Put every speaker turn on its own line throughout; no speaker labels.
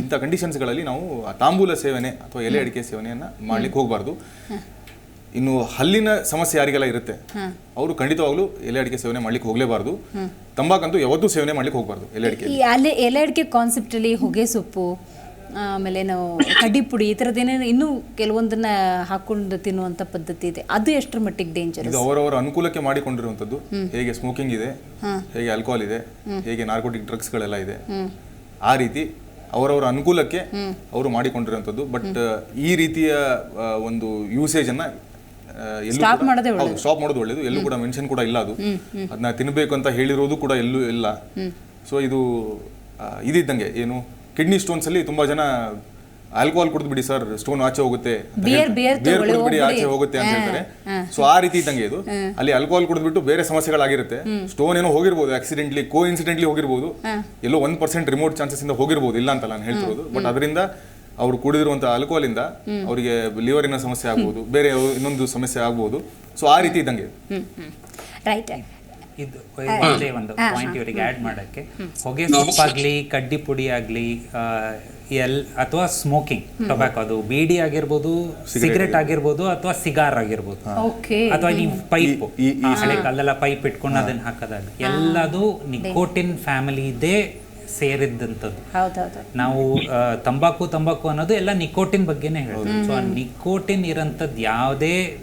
ಇಂಥ ಕಂಡೀಷನ್ಸ್ಗಳಲ್ಲಿ ನಾವು ತಾಂಬೂಲ ಸೇವನೆ ಅಥವಾ ಎಲೆ ಅಡಿಕೆ ಸೇವನೆಯನ್ನ ಮಾಡ್ಲಿಕ್ಕೆ ಹೋಗಬಾರ್ದು. ಇನ್ನು ಹಲ್ಲಿನ ಸಮಸ್ಯೆ ಯಾರಿಗೆಲ್ಲ ಇರುತ್ತೆ ಅವರು ಖಂಡಿತವಾಗ್ಲೂ ಎಲೆ ಅಡಿಕೆ ಸೇವನೆ ಮಾಡ್ಲಿಕ್ಕೆ ಹೋಗ್ಲೇಬಾರ್ದು. ತಂಬಾಕಂತೂ ಯಾವತ್ತೂ ಸೇವನೆ ಮಾಡ್ಲಿಕ್ಕೆ ಹೋಗಬಾರ್ದು ಎಲೆ ಅಡಿಕೆ
ಈ ಅಲೆ ಎಲೆ ಅಡಿಕೆ ಕಾನ್ಸೆಪ್ಟಲ್ಲಿ ಹೊಗೆ ಸೊಪ್ಪು ಆಮೇಲೆ ನಾವು ಕಡ್ಡಿ ಪುಡಿ ಈ ಥರದ್ದೇನೇನು ಇನ್ನೂ ಕೆಲವೊಂದನ್ನ ಹಾಕೊಂಡು ತಿನ್ನುವಂಥ ಪದ್ಧತಿ ಇದೆ. ಅದು ಎಷ್ಟರ ಮಟ್ಟಿಗೆ ಡೇಂಜರ್
ಇದು ಅವರವರ ಅನುಕೂಲಕ್ಕೆ ಮಾಡಿಕೊಂಡಿರುವಂಥದ್ದು. ಹೇಗೆ ಸ್ಮೋಕಿಂಗ್ ಇದೆ ಹೇಗೆ ಆಲ್ಕೋಹಾಲ್ ಇದೆ ಹೇಗೆ ನಾರ್ಕೋಟಿಕ್ ಡ್ರಗ್ಸ್ಗಳೆಲ್ಲ ಇದೆ. ಆ ರೀತಿ ಅವರವರ ಅನುಕೂಲಕ್ಕೆ ಅವರು ಮಾಡಿಕೊಂಡಿರುವಂಥದ್ದು. ಬಟ್ ಈ ರೀತಿಯ ಒಂದು ಯೂಸೇಜ್ ಅನ್ನ ಸ್ಟಾಪ್ ಮಾಡೋದು ಒಳ್ಳೇದು. ಎಲ್ಲೂ ಕೂಡ ಮೆನ್ಷನ್ ಕೂಡ ಇಲ್ಲ ಅದು. ಅದನ್ನ ತಿನ್ಬೇಕು ಅಂತ ಹೇಳಿರೋದು ಕೂಡ ಎಲ್ಲೂ ಇಲ್ಲ. ಸೊ ಇದು ಇದಿದ್ದಂಗೆ ಏನು ಕಿಡ್ನಿ ಸ್ಟೋನ್ಸ್ ಅಲ್ಲಿ ತುಂಬಾ ಜನ ಆಲ್ಕೋಹಾಲ್ ಕುಡಿದ್ಬಿಡಿ ಸರ್ ಸ್ಟೋನ್ ಆಚೆ ಹೋಗುತ್ತೆ. ಬಿಯರ್
Beer
ಕುಡಿದ್ಬಿಡಿ ಆಚೆ ಹೋಗುತ್ತೆ ಅಂತ ಹೇಳ್ತಾರೆ. ಸೊ ಆ ರೀತಿ ಇದ್ದಂಗೆ ಇದು. ಅಲ್ಲಿ ಆಲ್ಕೋಹಾಲ್ ಕುಡಿದ್ಬಿಟ್ಟು ಬೇರೆ ಸಮಸ್ಯೆಗಳಾಗಿರುತ್ತೆ. ಸ್ಟೋನ್ ಏನೋ ಹೋಗಿರ್ಬೋದು ಆಕ್ಸಿಡೆಂಟ್ಲಿ ಕೋ ಇನ್ಸಿಡೆಂಟ್ಲಿ ಹೋಗಿರ್ಬೋದು ಎಲ್ಲೋ ಒಂದ್ ಪರ್ಸೆಂಟ್ ರಿಮೋಟ್ ಚಾನ್ಸಸ್ ಇಂದ ಹೋಗಿರ್ಬೋದು ಇಲ್ಲ ಅಂತ ನಾನು ಹೇಳ್ತಿರೋದು. ಬಟ್ ಅದರಿಂದ ಅವ್ರು ಕುಡಿದಿರುವಂತಹ ಆಲ್ಕೋಹಾಲ್ ಇಂದ ಅವರಿಗೆ ಲಿವರಿನ ಸಮಸ್ಯೆ ಆಗ್ಬೋದು ಬೇರೆ ಇನ್ನೊಂದು ಸಮಸ್ಯೆ ಆಗ್ಬೋದು. ಸೊ ಆ ರೀತಿ ಇದ್ದಂಗೆ
ರೈಟ್
ಇದು ಒಂದೇ ಒಂದು ಪಾಯಿಂಟ್ ಇವರಿಗೆ ಆ್ಯಡ್ ಮಾಡೋಕ್ಕೆ. ಹೊಗೆ ಸೊಪ್ಪಾಗ್ಲಿ ಕಡ್ಡಿ ಪುಡಿ ಆಗಲಿ ಎಲ್ ಅಥವಾ ಸ್ಮೋಕಿಂಗ್ ಟೊಬ್ಯಾಕೋ ಅದು ಬೀಡಿ ಆಗಿರ್ಬೋದು ಸಿಗರೆಟ್ ಆಗಿರ್ಬೋದು. ಅಥವಾ ಸಿಗಾರ್ ಆಗಿರ್ಬೋದು.
ಓಕೆ.
ಅಥವಾ ನೀವು ಪೈಪ್.
ಈ-
ಹಳೆ ಕಾಲದಲ್ಲ ಪೈಪ್ ಇಟ್ಕೊಂಡು ಅದನ್ನ ಹಾಕೋದಾಗ. ಎಲ್ಲದು ನಿಕೋಟಿನ್ ಫ್ಯಾಮಿಲಿದೇ ಸೇರಿದ್ದಂಥದ್ದು.
ಹೌದೌದು.
ನಾವು ತಂಬಾಕು ತಂಬಾಕು ಅನ್ನೋದು ಎಲ್ಲ ನಿಕೋಟಿನ್ ಬಗ್ಗೆನೇ ಹೇಳೋದು ಸೊ ಆ ನಿಕೋಟಿನ್ ಇರೋಂಥದ್ದು ಯಾವುದೇ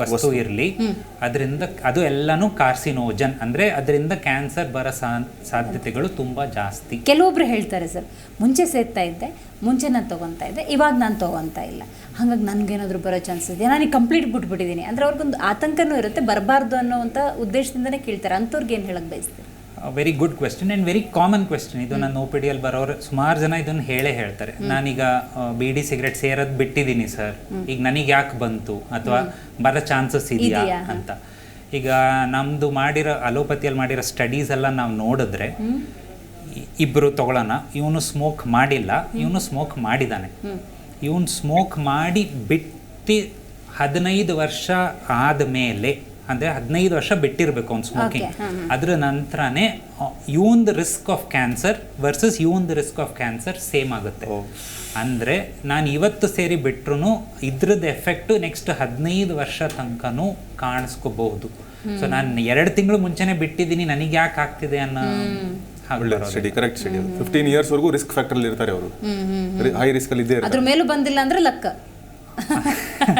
ವಸ್ತು ಇರಲಿ. ಅದರಿಂದ ಅದು ಎಲ್ಲಾನು ಕಾರ್ಸಿನೋಜನ್. ಅಂದ್ರೆ ಅದರಿಂದ ಕ್ಯಾನ್ಸರ್ ಬರೋ ಸಾ- ಸಾಧ್ಯತೆಗಳು ತುಂಬಾ ಜಾಸ್ತಿ.
ಕೆಲವೊಬ್ರು ಹೇಳ್ತಾರೆ ಸರ್ ಮುಂಚೆ ಸೇರ್ತಾ ಇದ್ದೆ ಮುಂಚೆ ನಾನು ತೊಗೊತಾ ಇದ್ದೆ ಇವಾಗ ನಾನು ತೊಗೊತಾ ಇಲ್ಲ. ಹಾಗಾಗಿ ನನಗೇನಾದರೂ ಬರೋ ಚಾನ್ಸಸ್ ಇದೆ ನಾನು ಕಂಪ್ಲೀಟ್ ಬಿಟ್ಬಿಟ್ಟಿದ್ದೀನಿ ಅಂದರೆ ಅವ್ರಿಗೊಂದು ಆತಂಕನೂ ಇರುತ್ತೆ ಬರಬಾರ್ದು ಅನ್ನೋವಂಥ ಉದ್ದೇಶದಿಂದನೇ ಕೇಳ್ತಾರೆ. ಅಂಥವ್ರಿಗೆ ಏನು ಹೇಳಕ್ಕೆ ಬಯಸ್ತೀರಿ?
Very good question and very common question ಇದು ನನ್ನ ಓ ಪಿ ಡಿಯಲ್ಲಿ ಬರೋರು ಸುಮಾರು ಜನ ಇದನ್ನು ಹೇಳೇ ಹೇಳ್ತಾರೆ. ನಾನೀಗ ಬಿ ಬೀಡಿ ಸಿಗರೆಟ್ ಸೇರೋದು ಬಿಟ್ಟಿದ್ದೀನಿ ಸರ್. ಈಗ ನನಗೆ ಯಾಕೆ ಬಂತು ಅಥವಾ ಬರೋ ಚಾನ್ಸಸ್ ಇದೆಯಾ? ಅಂತ. ಈಗ ನಮ್ಮದು ಮಾಡಿರೋ ಅಲೋಪತಿಯಲ್ಲಿ ಮಾಡಿರೋ ಸ್ಟಡೀಸ್ ಎಲ್ಲ ನಾವು ನೋಡಿದ್ರೆ ಇಬ್ಬರು ತಗೊಳ್ಳೋಣ ಇವನು ಸ್ಮೋಕ್ ಮಾಡಿಲ್ಲ ಇವನು ಸ್ಮೋಕ್ ಮಾಡಿದ್ದಾನೆ ಇವನು ಸ್ಮೋಕ್ ಮಾಡಿ ಬಿಟ್ಟು ಹದಿನೈದು ವರ್ಷ ಆದಮೇಲೆ ಅಂದರೆ ಹದಿನೈದು ವರ್ಷ ಬಿಟ್ಟಿರಬೇಕು ಅವ್ನು ಸ್ಮೋಕಿಂಗ್ ಅದರ ನಂತರನೇ the risk of cancer versus ಇವಂದು ರಿಸ್ಕ್ ಆಫ್ ಕ್ಯಾನ್ಸರ್ ಸೇಮ್ ಆಗುತ್ತೆ. ಅಂದರೆ ನಾನು ಇವತ್ತು ಸೇರಿ ಬಿಟ್ರೂನು ಇದ್ರದ್ದು ಎಫೆಕ್ಟು ನೆಕ್ಸ್ಟ್ ಹದಿನೈದು ವರ್ಷ ತನಕನೂ ಕಾಣಿಸ್ಕೋಬಹುದು. ಸೊ ನಾನು ಎರಡು ತಿಂಗಳು ಮುಂಚೆನೆ ಬಿಟ್ಟಿದ್ದೀನಿ ನನಗೆ ಯಾಕೆ ಆಗ್ತಿದೆ ಅನ್ನೋ.
Study correct study fifteen years ವರೆಗೂ ರಿಸ್ಕ್ ಫ್ಯಾಕ್ಟರ್ ಅಲ್ಲಿ ಇರ್ತಾರೆ ಅವರು. ಹೈ ರಿಸ್ಕ್ ಅಲ್ಲಿ ಇದ್ದೇ
ಅದ್ರ ಮೇಲೂ ಬಂದಿಲ್ಲ ಅಂದ್ರೆ ಲೆಕ್ಕ.